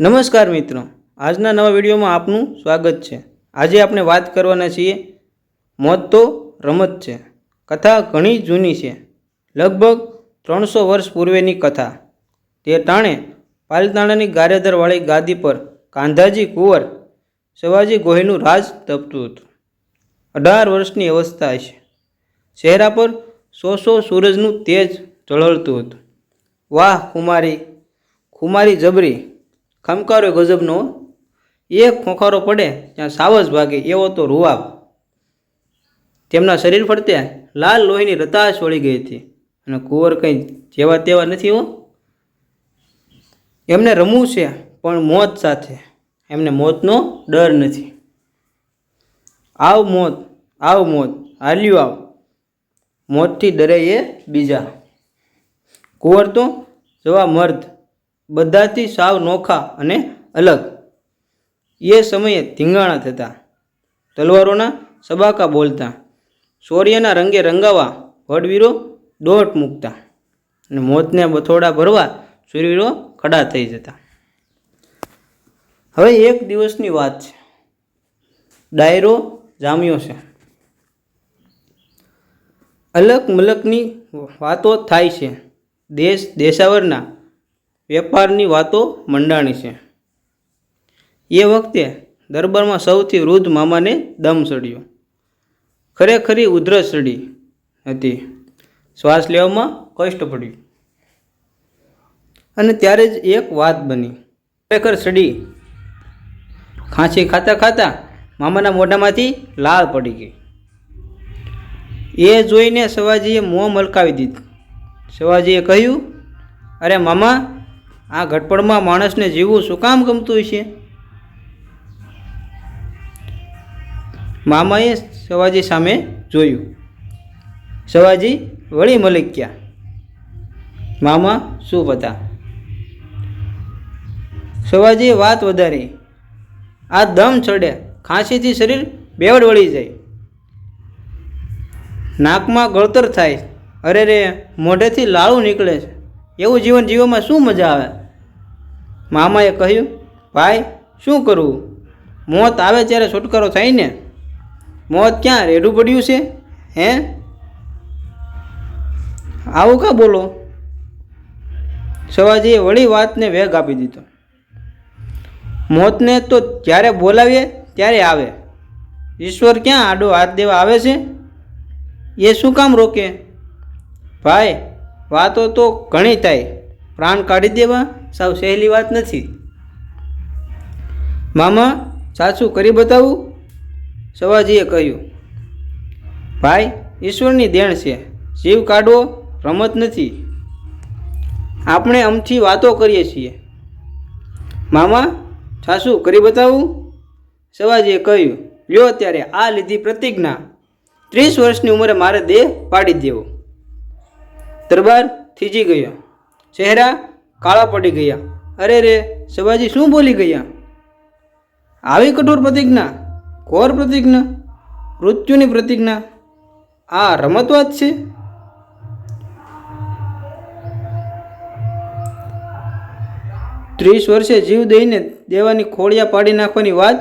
નમસ્કાર મિત્રો. આજના નવા વિડીયોમાં આપનું સ્વાગત છે. આજે આપણે વાત કરવાના છીએ મોત તો રમત છે. કથા ઘણી જૂની છે. લગભગ ત્રણસો વર્ષ પૂર્વેની કથા. તે ટાણે પાલતાણાની ગારેધરવાળી ગાદી પર કાંધાજી કુંવર શિવાજી ગોહિલનું રાજ તપતું હતું. અઢાર વર્ષની અવસ્થા છે ચહેરા પર સો સો સૂરજનું તેજ ઝળહળતું હતું. વાહ, કુમારી. કુમારી જબરી. ખમકારો ગજબનો એક ખોખારો પડે ત્યાં સાવજ ભાગે એવો તો રૂવાબ. તેમના શરીર ફરતે લાલ લોહીની રતાશ વળી ગઈ હતી. અને કુંવર કંઈ જેવા તેવા નથી હો. એમને રમવું છે, પણ મોત સાથે. એમને મોતનો ડર નથી. આવ મોત આવ મોત, હાલ્યું આવ. મોતથી ડરે એ બીજા. કુંવર તો જવા મર્દ. બધાથી સાવ નોખા અને અલગ. એ સમયે ધીંગાણા થતા. તલવારોના સબાકા બોલતા. શૌર્યના રંગે રંગાવા વડવીરો દોટ મૂકતા. અને મોતને બથોડા ભરવા શૂરવીરો ખડા થઈ જતા. હવે એક દિવસની વાત છે. ડાયરો જામ્યો છે. અલગ મલકની વાતો થાય છે. દેશ દેશાવરના વેપારની વાતો મંડાણી છે. એ વખતે દરબારમાં સૌથી વૃદ્ધ મામાને દમ ચડ્યો ખરેખરી ઉધરસ ચડી હતી. શ્વાસ લેવામાં કષ્ટ પડ્યું. અને ત્યારે જ એક વાત બની. ખરેખર ચડી ખાંસી ખાતા ખાતા મામાના મોઢામાંથી લાળ પડી ગઈ. એ જોઈને શિવાજીએ મોં મલકાવી દીધું. શિવાજીએ કહ્યું, અરે મામા આ ઘટપણમાં માણસને જીવવું શું કામ ગમતું છે મામાએ સવાજી સામે જોયું. સવાજી, વળી મલિક્યા મામા, શું બધા સવાજીએ વાત વધારી. આ દમ ચડે. ખાંસીથી શરીર બેવડ વળી જાય. નાકમાં ગળતર થાય. અરે રે મોઢેથી લાળું નીકળે છે. એવું જીવન જીવવામાં શું મજા આવે? મામાએ કહ્યું, ભાઈ, શું કરવું મોત આવે ત્યારે છુટકારો થાય ને? મોત ક્યાં? રેડું પડ્યું છે? હે? આવું કાં બોલો? સવાજીએ વળી વાતને વેગ આપી દીધો. મોતને તો જ્યારે બોલાવીએ ત્યારે આવે. ઈશ્વર ક્યાં આડો હાથ દેવા આવે છે? એ શું કામ રોકે? ભાઈ, વાતો તો ઘણી થાય. પ્રાણ કાઢી દેવા, સાવ સહેલી વાત નથી. મામા સાચું કરી બતાવું? સવાજીએ કહ્યું, ભાઈ, ઈશ્વરની દેણ છે. જીવ કાઢવો રમત નથી. આપણે અમથી વાતો કરીએ છીએ. મામા, સાસુ કરી બતાવું? સવાજીએ કહ્યું, લ્યો ત્યારે આ લીધી પ્રતિજ્ઞા. ત્રીસ વર્ષની ઉંમરે મારે દેહ પાડી દેવો. દરબાર થીજી ગયો. ચહેરા કાળા પડી ગયા. અરે રે, શિવાજી શું બોલી ગયા? આવી કઠોર પ્રતિજ્ઞા? કોર પ્રતિજ્ઞા? મૃત્યુની પ્રતિજ્ઞા? આ રમતવાદ છે? ત્રીસ વર્ષે જીવ દઈને દેવાની ખોળિયા પાડી નાખવાની વાત?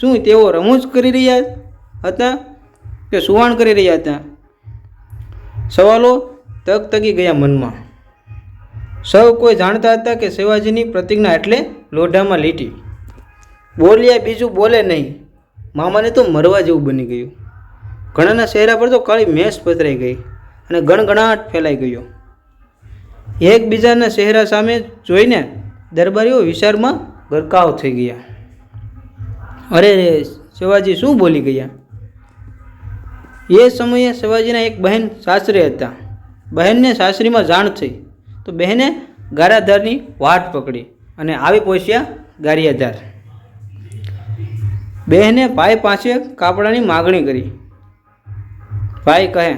શું તેઓ રમૂજ કરી રહ્યા હતા કે સુવાણ કરી રહ્યા હતા? સવાલો તક તકી ગયા મનમાં. સૌ કોઈ જાણતા હતા કે શિવાજીની પ્રતિજ્ઞા એટલે લોઢામાં લીટી. બોલ્યા બીજું બોલે નહીં. મામાને તો મરવા જેવું બની ગયું. ઘણાના ચહેરા પર તો કાળી મેસ પથરાઈ ગઈ અને ગણગણાટ ફેલાઈ ગયો. એકબીજાના ચહેરા સામે જોઈને દરબારીઓ વિચારમાં ગરકાવ થઈ ગયા. અરે, શિવાજી શું બોલી ગયા? એ સમયે શિવાજીના એક બહેન સાસરે હતા. બહેનને સાસરીમાં જાણ થઈ. તો બહેને ગારાધારની વાટ પકડી અને આવી પહોંચ્યા ગારિયાધાર. બહેને ભાઈ પાસે કાપડાની માગણી કરી. ભાઈ કહે,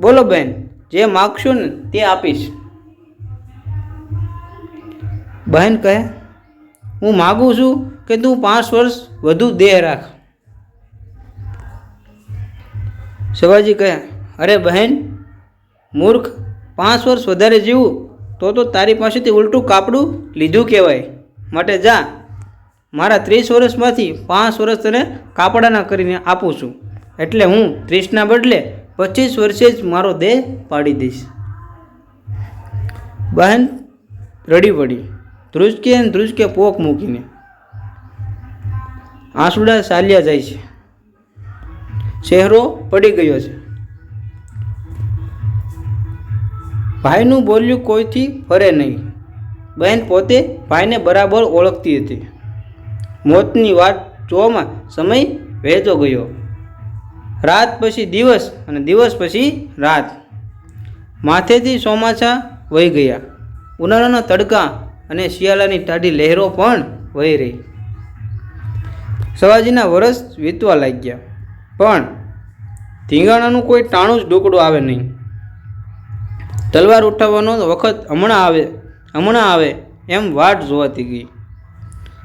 બોલો બહેન જે માગશો ને તે આપીશ. બહેન કહે, હું માગું છું કે તું પાંચ વર્ષ વધુ દેહ રાખ. શિવાજી કહે, અરે બહેન, મૂર્ખ પાંચ વર્ષ વધારે જીવું, તો તો તારી પાસેથી ઉલટું કાપડું લીધું કહેવાય. માટે જા, મારા ત્રીસ વર્ષમાંથી પાંચ વર્ષ તને કાપડાના કરીને આપું છું. એટલે હું ત્રીસના બદલે પચીસ વર્ષે જ મારો દેહ પાડી દઈશ. બહેન, રડી પડી ધ્રુજકે અને ધ્રુજકે પોક મૂકીને. આંસુડા ચાલ્યા જાય છે. ચહેરો પડી ગયો છે. ભાઈનું બોલ્યું કોઈથી ફરે નહીં. બહેન પોતે ભાઈને બરાબર ઓળખતી હતી. મોતની વાત જોવામાં સમય વહેતો ગયો. રાત પછી દિવસ અને દિવસ પછી રાત. માથેથી ચોમાસા વહી ગયા. ઉનાળાના તડકા અને શિયાળાની ટાઢી લહેરો પણ વહી રહી. સવાજીના વરસ વીતવા લાગ્યા. પણ ધીંગાણાનું કોઈ ટાણું જ ડોકડું આવે નહીં. તલવાર ઉઠાવવાનો વખત હમણાં આવે હમણાં આવે એમ વાટ જોવાતી ગઈ.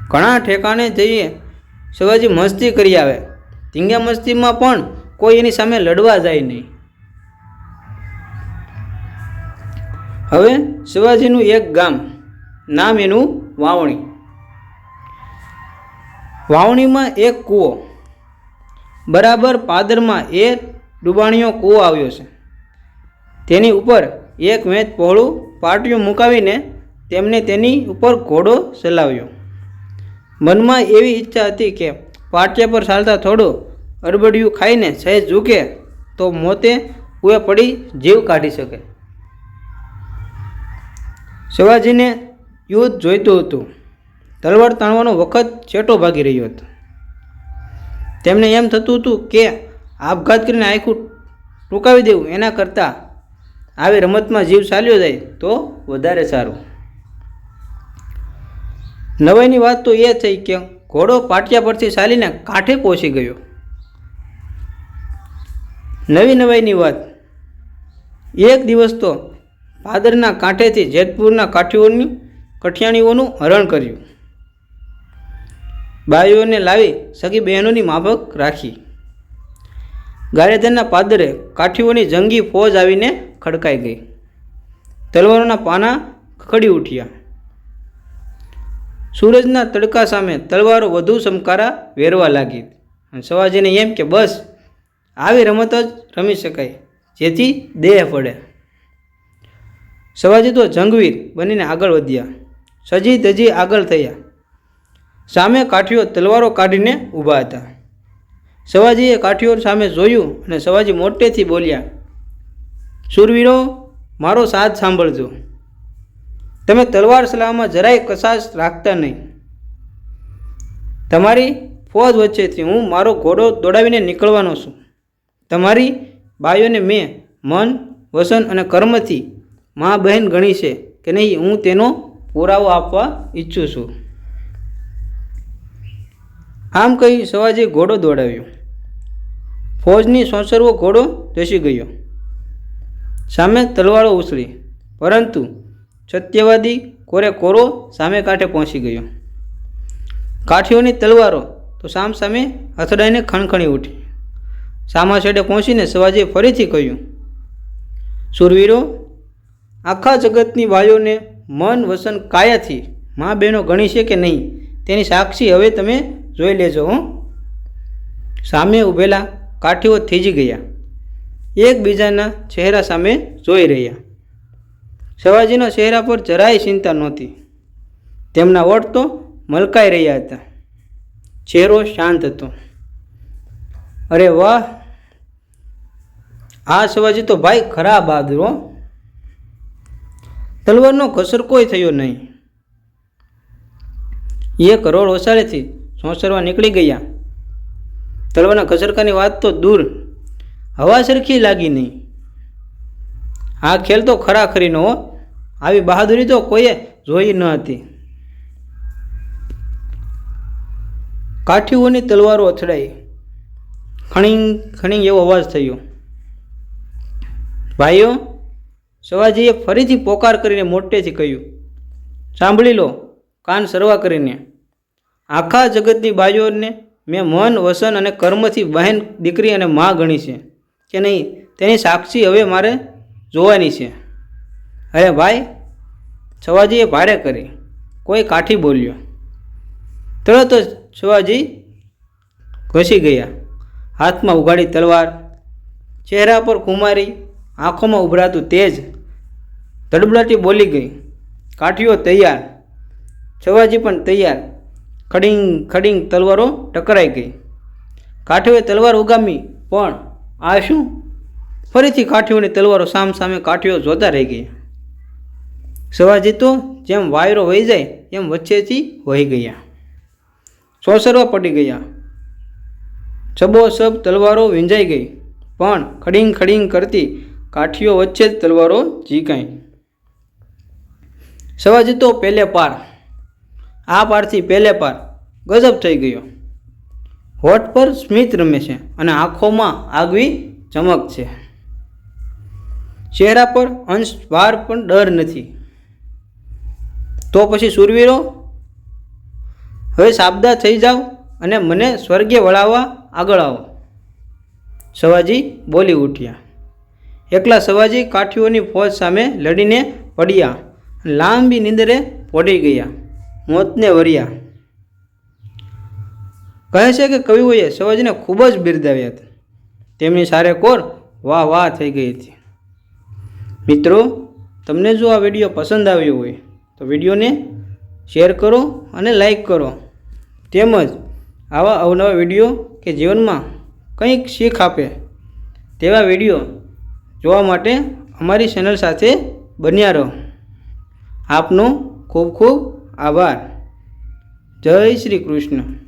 ઘણા ઠેકાણે જઈએ, શિવાજી મસ્તી કરી આવે. ધીંગા મસ્તીમાં પણ કોઈ એની સામે લડવા જાય નહીં. હવે શિવાજીનું એક ગામ, નામ એનું વાવણી. વાવણીમાં એક કૂવો. બરાબર પાદરમાં એ ડુબાણીયો કૂવો આવ્યો છે. તેની ઉપર એક મેચ પહોળું પાટિયું મુકાવીને તેમને તેની ઉપર ઘોડો ચલાવ્યો. મનમાં એવી ઈચ્છા હતી કે પાટિયા પર ચાલતા થોડું અડબડિયું ખાઈને સહેજ ઝૂકે તો મોતે કુએ પડી જીવ કાઢી શકે. શિવાજીને યુદ્ધ જોઈતું હતું. તલવાર તાણવાનો વખત છેટો ભાગી રહ્યો હતો. તેમને એમ થતું હતું કે આપઘાત કરીને આખું ટૂંકાવી દેવું એના કરતાં આવી રમતમાં જીવ ચાલ્યો જાય તો વધારે સારું. નવાઈની વાત તો એ થઈ કે ઘોડો પાટિયા પરથી ચાલીને કાંઠે પહોંચી ગયો. નવી નવાઈની વાત. એક દિવસ તો ભાદરના કાંઠેથી જેતપુરના કાઠીઓની કઠિયાણીઓનું હરણ કર્યું. બાઈઓને લાવી સગી બહેનોની માફક રાખી. ગારેધરના પાદરે કાઠીઓની જંગી ફોજ આવીને ખડકાઈ ગઈ. તલવારોના પાના ખડી ઉઠ્યા. સૂરજના તડકા સામે તલવારો વધુ સમકારા વેરવા લાગી. અને સવાજીને એમ કે, બસ, આવી રમત જ રમી શકાય, જેથી દેહ પડે. સવાજી તો જંગવીર બનીને આગળ વધ્યા. સજી ધજી આગળ થયા. સામે કાઠીઓ તલવારો કાઢીને ઊભા હતા. સવાજીએ કાઠીઓ સામે જોયું અને સવાજી મોટેથી બોલ્યા શૂરવીરો, મારો સાથ સાંભળજો. તમે તલવાર સલાહમાં જરાય કસાશ રાખતા નહીં. તમારી ફોજ વચ્ચેથી હું મારો ઘોડો દોડાવીને નીકળવાનો છું. તમારી બાઈઓને મેં મન, વસન અને કર્મથી મા બહેન ગણી છે કે નહીં, હું તેનો પુરાવો આપવા ઈચ્છું છું. આમ કહી સવાજે ઘોડો દોડાવ્યો. ફોજની સોંસરવો ઘોડો ધસી ગયો. સામે તલવારો ઉછળી. પરંતુ સત્યવાદી કોરે કોરો સામે કાંઠે પહોંચી ગયો. કાઠીઓની તલવારો તો સામ સામે અથડાઈને ખણખણી ઉઠી. સામા છેડે પહોંચીને શિવાજીએ ફરીથી કહ્યું, સુરવીરો, આખા જગતની વાયોને મન, વસન, કાયાથી મા બહેનો ગણી છે કે નહીં તેની સાક્ષી હવે તમે જોઈ લેજો હો. સામે ઊભેલા કાઠીઓ થીજી ગયા. એકબીજાના ચહેરા સામે જોઈ રહ્યા. શિવાજીના ચહેરા પર જરાય ચિંતા નહોતી. તેમના ઓઠ તો મલકાઈ રહ્યા હતા. ચહેરો શાંત હતો. અરે વાહ! આ શિવાજી તો ભાઈ ખરા બહાદુર તલવારનો ઘસર કોઈ થયો નહીં. એ કરોડ ઓસારેથી સોંસરવા નીકળી ગયા. તલવારના ઘસરકાની વાત તો દૂર હવા સરખી લાગી નહીં. આ ખેલ તો ખરાખરીનો હો. આવી બહાદુરી તો કોઈએ જોઈ ન હતી. કાઠીઓની તલવારો અથડાઈ. ખણીંગ ખણીંગ એવો અવાજ થયો. ભાઈઓ, સવાજીએ ફરીથી પોકાર કરીને મોટેથી કહ્યું, સાંભળી લો, કાન સરવા કરીને. આખા જગતની બાજુઓને મેં મન, વસન અને કર્મથી બહેન, દીકરી અને મા ગણી છે. કે નહીં? તેની સાક્ષી હવે મારે જોવાની છે. અરે ભાઈ સવાજીએ ભાડે કરી. કોઈ કાઠી બોલ્યો. તરત જ છવાજી ઘસી ગયા. હાથમાં ઉઘાડી તલવાર, ચહેરા પર કુમારી, આંખોમાં ઉભરાતું તેજ, ધડબડાટી બોલી ગઈ. કાઠીઓ તૈયાર. છવાજી પણ તૈયાર. ખડીંગ ખડીંગ તલવારો ટકરાઈ ગઈ. કાઠીઓએ તલવાર ઉગામી પણ આ શું? ફરીથી કાઠીઓની તલવારો સામ સામે કાઠીઓ જોતા રહી ગયા. સવા તો જેમ વાયરો વહી જાય, એમ વચ્ચેથી વહી ગયા. સોસરવા પડી ગયા. સબોસબ તલવારો વીંજાઈ ગઈ. પણ ખડીંગ ખડીંગ કરતી કાઠીઓ વચ્ચે જ તલવારો જીકાઈ સવા તો પહેલે પાર. આ પારથી પહેલે પાર. ગજબ થઈ ગયો. હોઠ પર સ્મિત રમે છે અને આંખોમાં આગવી ચમક છે. ચહેરા પર અંશ વાર પણ ડર નથી. તો પછી સુરવીરો હવે સાબદા થઈ જાઓ અને મને સ્વર્ગે વળાવવા આગળ આવો. સવાજી બોલી ઉઠ્યા. એકલા સવાજી કાઠીઓની ફોજ સામે લડીને પડ્યા લાંબી નીંદરે પડી ગયા. મોતને વર્યા. કહે છે કે કવિઓએ શિવાજીને ખૂબ જ બિરદાવ્યા હતા. તેમની સારે કોર વાહ વાહ થઈ ગઈ હતી. મિત્રો, તમને જો આ વીડિયો પસંદ આવ્યો હોય, તો વિડીયોને શેર કરો અને લાઈક કરો. તેમજ આવા અવનવા વીડિયો કે જીવનમાં કંઈક શીખ આપે, તેવા વીડિયો જોવા માટે અમારી ચેનલ સાથે બન્યા રહો. આપનો ખૂબ ખૂબ આભાર. જય શ્રી કૃષ્ણ.